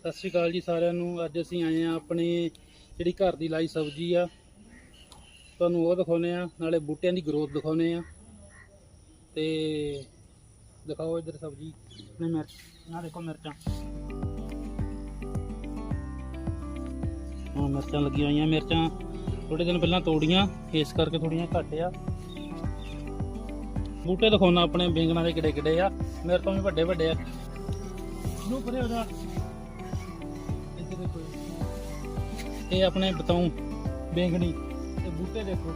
ਸਤਿ ਸ਼੍ਰੀ ਅਕਾਲ ਜੀ ਸਾਰਿਆਂ ਨੂੰ। ਅੱਜ ਅਸੀਂ ਆਏ ਆ ਆਪਣੀ ਜਿਹੜੀ ਘਰ ਦੀ ਲਾਈ ਸਬਜ਼ੀ ਆ। ਤੁਹਾਨੂੰ ਉਹ ਦਿਖਾਉਨੇ ਆ ਨਾਲੇ ਬੂਟਿਆਂ ਦੀ ਗਰੋਥ ਦਿਖਾਉਨੇ ਆ ਤੇ ਦਿਖਾਓ ਇੱਧਰ ਸਬਜ਼ੀ। ਨੇ ਮਿਰਚ ਨਾ ਦੇਖੋ ਮਿਰਚਾਂ। ਹਾਂ ਮਿਰਚਾਂ ਲੱਗੀਆਂ ਹੋਈਆਂ। ਮਿਰਚਾਂ ਥੋੜੇ ਦਿਨ ਪਹਿਲਾਂ ਤੋੜੀਆਂ ਇਸ ਕਰਕੇ ਥੋੜੀਆਂ ਘੱਟ ਆ। ਬੂਟੇ ਦਿਖਾਉਣਾ ਆਪਣੇ ਬੈਂਗਣਾ ਦੇ ਕਿੱਡੇ ਕਿੱਡੇ ਆ। ਮੇਰੇ ਤੋਂ ਵੀ ਵੱਡੇ ਵੱਡੇ ਆ। ਨੂੰ ਪਰੇ ਉਹਦਾ ਇਹ ਆਪਣੇ ਬਤਾਉ, ਬੈਂਗਣੀ, ਤੇ ਬੂਟੇ ਦੇਖੋ।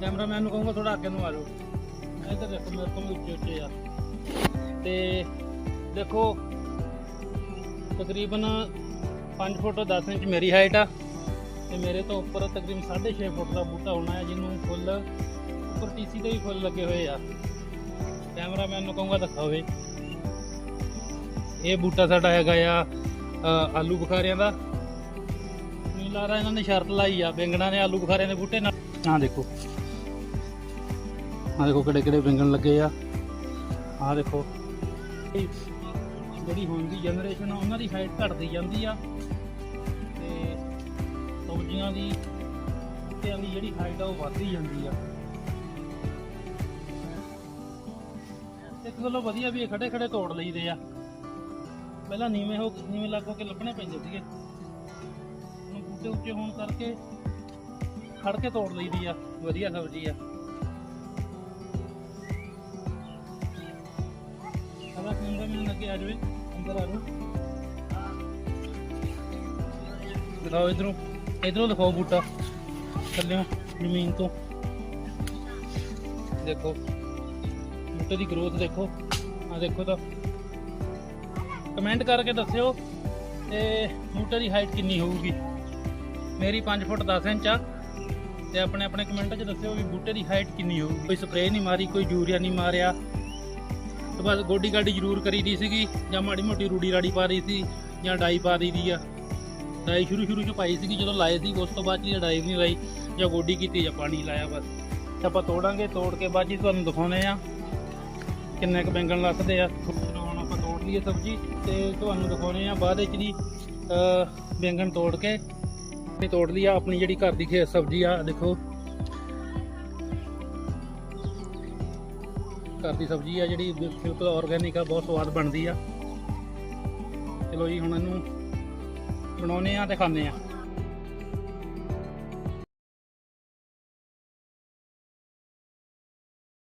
ਕੈਮਰਾਮੈਨ ਨੂੰ ਕਹੂੰਗਾ ਥੋੜਾ ਅੱਗੇ ਨੂੰ ਆ ਜਾਓ। ਇੱਧਰ ਦੇਖੋ, ਮੇਰੇ ਤੋਂ ਵੀ ਉੱਚੇ ਉੱਚੇ ਆ। ਤੇ ਦੇਖੋ, ਤਕਰੀਬਨ 5 ਫੁੱਟ 10 ਇੰਚ ਮੇਰੀ ਹਾਈਟ ਆ। ਤੇ ਮੇਰੇ ਤੋਂ ਉੱਪਰ ਤਕਰੀਬਨ 6.5 ਫੁੱਟ ਦਾ ਬੂਟਾ ਹੋਣਾ ਹੈ, ਜਿਹਨੂੰ ਫੁੱਲ, ਉੱਪਰ ਟੀਸੀ ਦੇ ਵੀ ਫੁੱਲ ਲੱਗੇ ਹੋਏ ਆ। ਕੈਮਰਾਮੈਨ ਨੂੰ ਕਹੂੰਗਾ ਦਿਖਾਵੇ ਇਹ ਬੂਟਾ ਸਾਡਾ ਹੈਗਾ ਆ ਆਲੂ ਬੁਖਾਰਿਆਂ ਦਾ। ਮੈਨੂੰ ਲੱਗਦਾ ਇਹਨਾਂ ਨੇ ਸ਼ਰਤ ਲਾਈ ਆ, ਬੈਂਗਣਾ ਨੇ ਆਲੂ ਬੁਖਾਰਿਆਂ ਦੇ ਬੂਟੇ ਨਾਲ। ਆਹ ਦੇਖੋ। ਆਹ ਦੇਖੋ ਕਿਹੜੇ ਕਿਹੜੇ ਬੈਂਗਣ ਲੱਗੇ ਆ। ਆਹ ਦੇਖੋ। ਜਿਹੜੀ ਹੁਣ ਦੀ ਜਨਰੇਸ਼ਨ ਆ, ਉਹਨਾਂ ਦੀ ਹਾਈਟ ਘਟਦੀ ਜਾਂਦੀ ਆ। ਤੇ ਸਬਜ਼ੀਆਂ ਦੀ, ਬੂਟਿਆਂ ਦੀ ਜਿਹੜੀ ਹਾਈਟ ਆ ਉਹ ਵੱਧਦੀ ਜਾਂਦੀ ਆ। ਇੱਕ ਗੱਲੋਂ ਵਧੀਆ ਵੀ ਖੜੇ ਖੜੇ ਤੋੜ ਲਈਦੇ ਆ। ਪਹਿਲਾਂ ਨੀਵੇਂ ਹੋ ਨੀਵੇਂ ਲੱਗ ਹੋ ਕੇ ਲੱਭਣੇ ਪੈਂਦੇ ਸੀਗੇ। ਹੁਣ ਬੂਟੇ ਉੱਚੇ ਹੋਣ ਕਰਕੇ ਖੜ ਕੇ ਤੋੜ ਲਈਦੀ ਆ, ਵਧੀਆ ਸਬਜ਼ੀ ਆ। ਹਵਾ ਕਿੰਦਾ ਮੈਨੂੰ ਲੱਗੇ ਆ ਜਾਵੇ, ਅੰਦਰ ਆ ਜਾਓ। ਦਿਖਾਓ ਇਧਰੋਂ ਇਧਰੋਂ ਦਿਖਾਓ ਬੂਟਾ, ਥੱਲਿਓਂ, ਜ਼ਮੀਨ ਤੋਂ। ਦੇਖੋ, ਬੂਟੇ ਦੀ ਗਰੋਥ ਦੇਖੋ। ਆ ਦੇਖੋ ਤਾਂ। ਕਮੈਂਟ ਕਰਕੇ ਦੱਸਿਓ ਤੇ ਬੂਟੇ ਦੀ ਹਾਈਟ ਕਿੰਨੀ ਹੋਊਗੀ? ਮੇਰੀ 5 ਫੁੱਟ 10 ਇੰਚ ਆ। ਤੇ ਆਪਣੇ ਆਪਣੇ ਕਮੈਂਟ 'ਚ ਦੱਸਿਓ ਵੀ ਬੂਟੇ ਦੀ ਹਾਈਟ ਕਿੰਨੀ ਹੋਊਗੀ। ਕੋਈ ਸਪਰੇਅ ਨਹੀਂ ਮਾਰੀ, ਕੋਈ ਯੂਰੀਆ ਨਹੀਂ ਮਾਰਿਆ। ਤੇ ਬਸ ਗੋਡੀ ਗਾਡੀ ਜ਼ਰੂਰ ਕਰੀ ਦੀ ਸੀਗੀ ਜਾਂ ਮਾੜੀ ਮੋਟੀ ਰੂੜੀ ਰਾੜੀ ਪਾ ਰਹੀ ਸੀ ਜਾਂ ਡਾਈ ਪਾ ਦਈਦੀ ਆ। ਡਾਈ ਸ਼ੁਰੂ ਸ਼ੁਰੂ 'ਚ ਪਾਈ ਸੀਗੀ, ਜਦੋਂ ਲਾਏ ਸੀ, ਉਸ ਤੋਂ ਬਾਅਦ ਜੀ ਡਾਈ ਨਹੀਂ ਲਾਈ ਜਾਂ ਗੋਡੀ ਕੀਤੀ ਜਾਂ ਪਾਣੀ ਲਾਇਆ ਬਸ। ਤੇ ਆਪਾਂ ਤੋੜਾਂਗੇ, ਤੋੜ ਕੇ ਬਾਅਦ ਜੀ ਤੁਹਾਨੂੰ ਦਿਖਾਉਣੇ ਆ। ਕਿੰਨੇ ਕ ਬੈਂਗਣ ਲੱਥਦੇ ਆ। ਹੁਣ ਲਈਏ ਸਬਜ਼ੀ ਤੇ ਤੁਹਾਨੂੰ ਦਿਖਾਉਣੇ ਆ। ਬਾਅਦ ਵਿੱਚ ਦੀ ਅਹ, ਬੈਂਗਣ ਤੋੜ ਕੇ ਤੇ ਤੋੜ ਲਈ ਆ ਆਪਣੀ ਜਿਹੜੀ ਘਰ ਦੀ ਖੇਤ ਸਬਜ਼ੀ ਆ ਦੇਖੋ। ਘਰ ਦੀ ਸਬਜ਼ੀ ਆ ਜਿਹੜੀ ਬਿਲਕੁਲ ਆਰਗੈਨਿਕ ਆ ਬਹੁਤ ਸਵਾਦ ਬਣਦੀ ਆ। ਚਲੋ ਜੀ ਹੁਣ ਇਹਨੂੰ ਬਣਾਉਨੇ ਆ ਤੇ ਖਾਂਦੇ ਆ।